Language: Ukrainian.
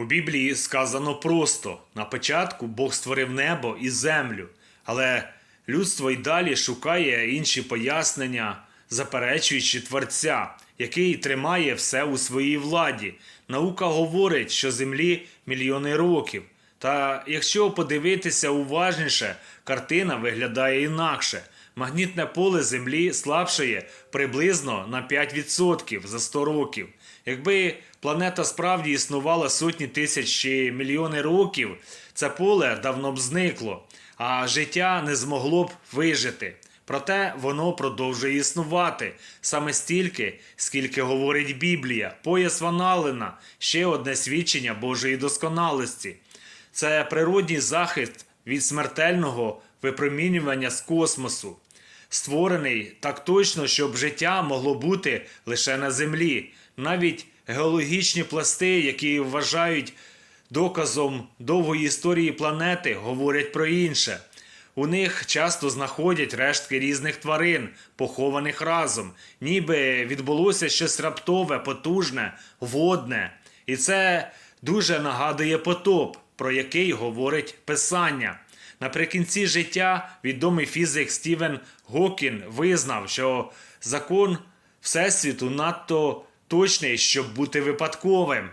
У Біблії сказано просто: на початку Бог створив небо і землю, але людство й далі шукає інші пояснення, заперечуючи Творця, який тримає все у своїй владі. Наука говорить, що землі мільйони років. Та якщо подивитися уважніше, картина виглядає інакше. Магнітне поле Землі слабшає приблизно на 5% за 100 років. Якби планета справді існувала сотні тисяч чи мільйони років, це поле давно б зникло, а життя не змогло б вижити. Проте воно продовжує існувати саме стільки, скільки говорить Біблія, пояс Ваналина, ще одне свідчення Божої досконалості. Це природній захист від смертельного випромінювання з космосу, створений так точно, щоб життя могло бути лише на землі. Навіть геологічні пласти, які вважають доказом довгої історії планети, говорять про інше. У них часто знаходять рештки різних тварин, похованих разом, ніби відбулося щось раптове, потужне, водне. І це дуже нагадує потоп, про який говорить Писання. Наприкінці життя відомий фізик Стівен Гокін визнав, що закон Всесвіту надто точний, щоб бути випадковим.